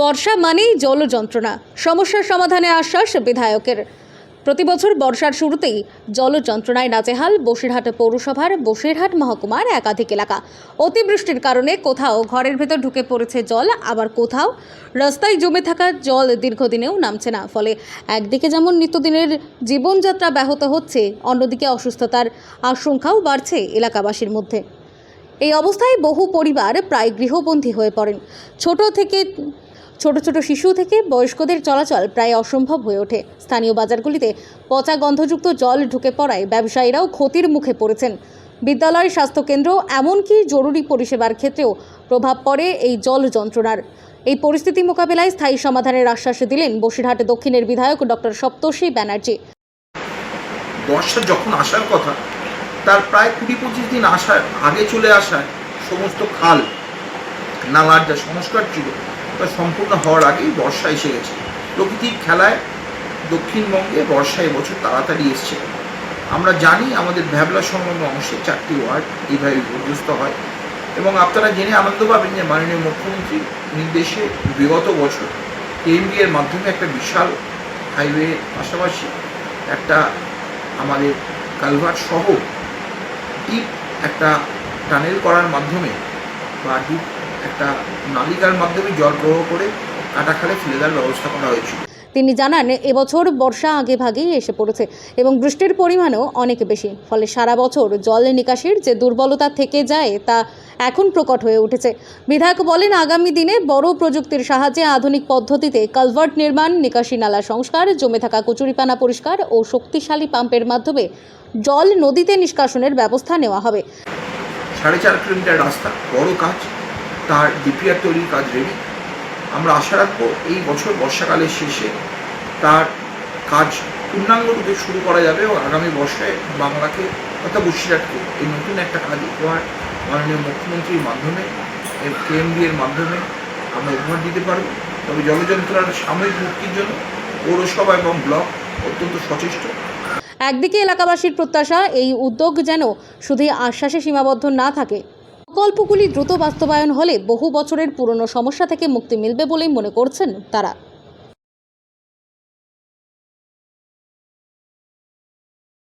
বর্ষা মানেই জল যন্ত্রণা, সমস্যার সমাধানে আশ্বাস বিধায়কের। প্রতি বছর বর্ষার শুরুতেই জল যন্ত্রণায় নাজেহাল বসিরহাট পৌরসভার বসিরহাট মহকুমার একাধিক এলাকা। অতিবৃষ্টির কারণে কোথাও ঘরের ভেতর ঢুকে পড়েছে জল, আবার কোথাও রাস্তায় জমে থাকা জল দীর্ঘদিনেও নামছে না। ফলে একদিকে যেমন নিত্যদিনের জীবনযাত্রা ব্যাহত হচ্ছে, অন্যদিকে অসুস্থতার আশঙ্কাও বাড়ছে এলাকাবাসীর মধ্যে। এই অবস্থায় বহু পরিবার প্রায় গৃহবন্দী হয়ে পড়েন। ছোট থেকে, ছোট ছোট শিশু থেকে বয়স্কদের চলাচল প্রায় অসম্ভব হয়ে ওঠে। স্থানীয় বাজারগুলিতে পচা গন্ধযুক্ত জল ঢুকে পড়ায় ব্যবসায়ীরাও ক্ষতির মুখে পড়েছেন। বিদ্যালয় স্বাস্থ্যকেন্দ্র এমনকি জরুরি পরিষেবার ক্ষেত্রেও প্রভাব পড়ে এই জল যন্ত্রণার। এই পরিস্থিতি মোকাবেলায় স্থায়ী সমাধানের আশ্বাস দিলেন বসিরহাট দক্ষিণের বিধায়ক ডক্টর সপ্তর্ষি ব্যানার্জি। বর্ষা যখন আসার কথা তার প্রায় কুড়ি পঁচিশ দিন আসার আগে চলে আসায় সমস্ত খাল, নালার যা সংস্কার ছিল, তা সম্পূর্ণ হওয়ার আগেই বর্ষা এসে গেছে। প্রকৃতির খেলায় দক্ষিণবঙ্গে বর্ষা এবছর তাড়াতাড়ি এসছে। আমরা জানি আমাদের ভ্যাবলা সংলগ্ন অংশে চারটি ওয়ার্ড এইভাবে বিপর্যস্ত হয় এবং আপনারা জেনে আনন্দ পাবেন যে মাননীয় মুখ্যমন্ত্রীর নির্দেশে বিগত বছর কেএমডি এর মাধ্যমে একটা বিশাল হাইওয়ে পাশাপাশি একটা আমাদের কালভার্ট সহ ডিপ একটা টানেল করার মাধ্যমে বা ডিপ একটা নালিকার মাধ্যমে জল প্রবাহ করে কাটাখালে ফেলে দেওয়ার ব্যবস্থা করা হয়েছিল। তিনি জানান, এবছর বর্ষা আগে ভাগেই এসে পড়েছে এবং বৃষ্টির পরিমাণও অনেক বেশি, ফলে সারা বছর জল নিকাশির যে দুর্বলতা থেকে যায় তা এখন প্রকট হয়ে উঠেছে। বিধায়ক বলেন, আগামী দিনে বড় প্রযুক্তির সাহায্যে আধুনিক পদ্ধতিতে কালভার্ট নির্মাণ, নিকাশি নালা সংস্কার, জমে থাকা কচুরিপানা পরিষ্কার ও শক্তিশালী পাম্পের মাধ্যমে জল নদীতে নিষ্কাশনের ব্যবস্থা নেওয়া হবে। সাড়ে চার কিলোমিটার রাস্তা, বড় কাজ, তার ডিপিআর তৈরির কাজ রেডি আমরা আশা রাখব এই বছর বর্ষাকালের শেষে তার কাজ পূর্ণাঙ্গ রূপে শুরু করা যাবে ও আগামী বর্ষায় বাংলাকে অর্থাৎ বসিরহাটকে এই নতুন একটা কাজ উপহার মাননীয় মুখ্যমন্ত্রীর মাধ্যমে কেএমডি এর মাধ্যমে আমরা উপহার দিতে পারব। তবে জলযন্ত্রণার সাময়িক মুক্তির জন্য পৌরসভা এবং ব্লক অত্যন্ত সচেষ্ট। একদিকে এলাকাবাসীর প্রত্যাশা, এই উদ্যোগ যেন শুধু আশ্বাসে সীমাবদ্ধ না থাকে। প্রকল্পগুলি দ্রুত বাস্তবায়ন হলে বহু বছরের পুরনো সমস্যা থেকে মুক্তি মিলবে বলেই মনে করছেন তারা।